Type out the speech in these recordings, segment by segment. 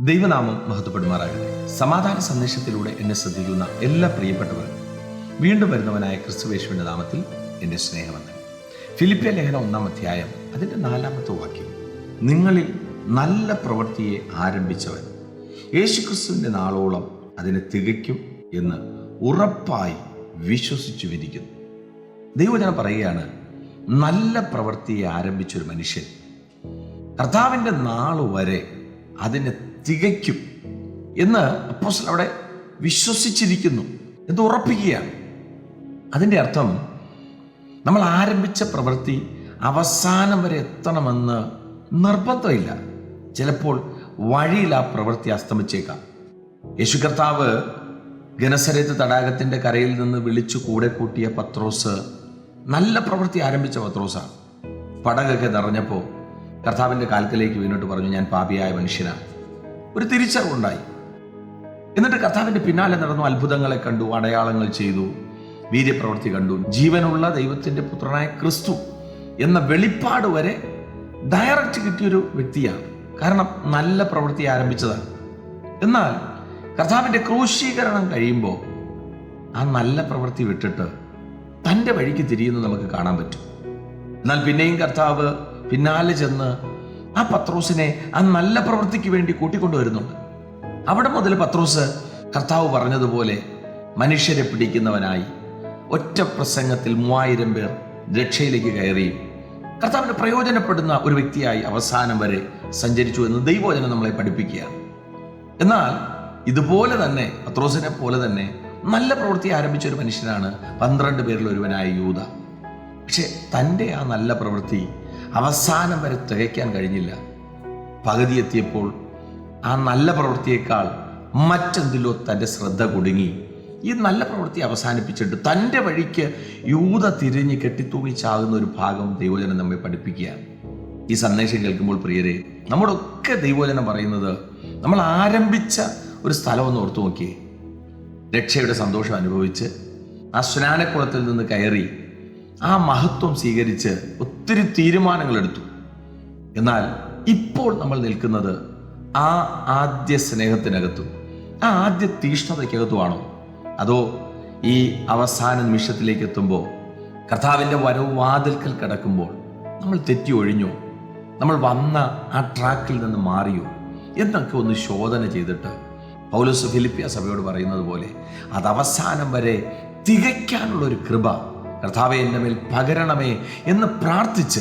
ദൈവനാമം മഹത്വപ്പെടുമാറാകട്ടെ. സമാധാന സന്ദേശത്തിലൂടെ എന്നെ ശ്രദ്ധിക്കുന്ന എല്ലാ പ്രിയപ്പെട്ടവർക്കും വീണ്ടും വരുന്നവനായ ക്രിസ്തുവേശുവിന്റെ നാമത്തിൽ എന്റെ സ്നേഹമെന്ന് ഫിലിപ്പിയ ലേഖന ഒന്നാം അധ്യായം അതിന്റെ നാലാമത്തെ വാക്യം. നിങ്ങളിൽ നല്ല പ്രവൃത്തിയെ ആരംഭിച്ചവൻ. യേശുക്രിസ്തുവിന്റെ നാളോളം അതിനെ തികയ്ക്കും എന്ന് ഉറപ്പായി വിശ്വസിച്ചു വിരിക്കുന്നു ദൈവജനം പറയുകയാണ് നല്ല പ്രവൃത്തിയെ ആരംഭിച്ചൊരു മനുഷ്യൻ കർത്താവിന്റെ നാൾ വരെ അതിനെ തികയ്ക്കും എന്ന് അപ്പോസ്റ്റൽ അവിടെ വിശ്വസിച്ചിരിക്കുന്നു. എന്ന് ഉറപ്പിക്കുകയാണ്. അതിന്റെ അർത്ഥം നമ്മൾ ആരംഭിച്ച പ്രവൃത്തി അവസാനം വരെ എത്തണമെന്ന് നിർബന്ധമില്ല. ചിലപ്പോൾ വഴിയിൽ ആ പ്രവൃത്തി അസ്തമിച്ചേക്കാം. യേശു കർത്താവ് ഗനസരത്ത് തടാകത്തിന്റെ കരയിൽ നിന്ന് വിളിച്ചു കൂടെ കൂട്ടിയ പത്രോസ് നല്ല പ്രവൃത്തി ആരംഭിച്ച പത്രോസാണ്. പടകൊക്കെ നിറഞ്ഞപ്പോൾ കർത്താവിന്റെ കാൽക്കലേക്ക് വീണിട്ട് പറഞ്ഞു ഞാൻ പാപിയായ മനുഷ്യനാണ്. ഒരു തിരിച്ചറിവുണ്ടായി. എന്നിട്ട് കർത്താവിന്റെ പിന്നാലെ നടന്നു അത്ഭുതങ്ങളെ കണ്ടു അടയാളങ്ങൾ ചെയ്തു വീര്യപ്രവൃത്തി കണ്ടു. ജീവനുള്ള ദൈവത്തിന്റെ പുത്രനായ ക്രിസ്തു എന്ന വെളിപ്പാട് വരെ ഡയറക്റ്റ് കിട്ടിയൊരു വ്യക്തിയാണ്. കാരണം നല്ല പ്രവൃത്തി ആരംഭിച്ചതാണ്. എന്നാൽ കർത്താവിന്റെ ക്രൂശീകരണം കഴിയുമ്പോൾ ആ നല്ല പ്രവൃത്തി വിട്ടിട്ട് തന്റെ വഴിക്ക് തിരിയുന്നത് നമുക്ക് കാണാൻ പറ്റും. എന്നാൽ പിന്നെയും കർത്താവ് പിന്നാലെ ചെന്ന് ആ പത്രോസിനെ ആ നല്ല പ്രവൃത്തിക്ക് വേണ്ടി കൂട്ടിക്കൊണ്ടുവരുന്നുണ്ട്. അവിടെ മുതൽ പത്രോസ് കർത്താവ് പറഞ്ഞതുപോലെ മനുഷ്യരെ പിടിക്കുന്നവനായി ഒറ്റ പ്രസംഗത്തിൽ മൂവായിരം പേർ രക്ഷയിലേക്ക് കയറിയും. കർത്താവിന് പ്രയോജനപ്പെടുന്ന ഒരു വ്യക്തിയായി അവസാനം വരെ സഞ്ചരിച്ചു എന്ന് ദൈവവചനം നമ്മളെ പഠിപ്പിക്കുകയാണ് എന്നാൽ ഇതുപോലെ തന്നെ പത്രോസിനെ പോലെ തന്നെ നല്ല പ്രവൃത്തി ആരംഭിച്ച ഒരു മനുഷ്യനാണ് പന്ത്രണ്ട് പേരിൽ ഒരുവനായ യൂത. പക്ഷെ തന്റെ ആ നല്ല പ്രവൃത്തി അവസാനം വരെ തികയ്ക്കാൻ കഴിഞ്ഞില്ല. പകുതി എത്തിയപ്പോൾ ആ നല്ല പ്രവൃത്തിയേക്കാൾ മറ്റെന്തിലോ തന്റെ ശ്രദ്ധ കുടുങ്ങി. ഈ നല്ല പ്രവൃത്തി അവസാനിപ്പിച്ചിട്ട് തന്റെ വഴിക്ക് യൂത തിരിഞ്ഞ് കെട്ടിത്തൂങ്ങി ചാകുന്ന ഒരു ഭാഗം ദൈവജനം നമ്മെ പഠിപ്പിക്കുക. ഈ സന്ദേശം കേൾക്കുമ്പോൾ പ്രിയരെ നമ്മളൊക്കെ ദൈവജനം പറയുന്നത് നമ്മൾ ആരംഭിച്ച ഒരു സ്ഥലം ഒന്ന് ഓർത്തു നോക്കിയേ. രക്ഷയുടെ സന്തോഷം അനുഭവിച്ച് ആ സ്നാനക്കുളത്തിൽ നിന്ന് കയറി ആ മഹത്വം സ്വീകരിച്ച് ഒത്തിരി തീരുമാനങ്ങൾ എടുത്തു എന്നാൽ ഇപ്പോൾ നമ്മൾ നിൽക്കുന്നത് ആ ആദ്യ സ്നേഹത്തിനകത്തും ആ ആദ്യ തീഷ്ണതയ്ക്കകത്തുമാണോ അതോ ഈ അവസാന നിമിഷത്തിലേക്ക് എത്തുമ്പോൾ കർത്താവിന്റെ വരവ് വാതിൽക്കൽ കിടക്കുമ്പോൾ നമ്മൾ തെറ്റി ഒഴിഞ്ഞോ? നമ്മൾ വന്ന ആ ട്രാക്കിൽ നിന്ന് മാറിയോ? എന്നൊക്കെ ഒന്ന് ശോധന ചെയ്തിട്ട് പൗലോസ് ഫിലിപ്പിയ സഭയോട് പറയുന്നത് പോലെ അത് അവസാനം വരെ തികയ്ക്കാനുള്ള ഒരു കൃപ കർത്താവെ എന്റെ മേൽ പകരണമേ എന്ന് പ്രാർത്ഥിച്ച്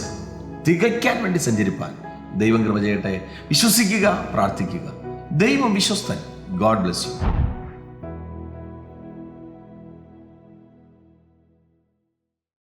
തികയ്ക്കാൻ വേണ്ടി സഞ്ചരിപ്പാൻ ദൈവം കൃപ ചെയ്യട്ടെ. വിശ്വസിക്കുക പ്രാർത്ഥിക്കുക. ദൈവം വിശ്വസ്തൻ. God bless you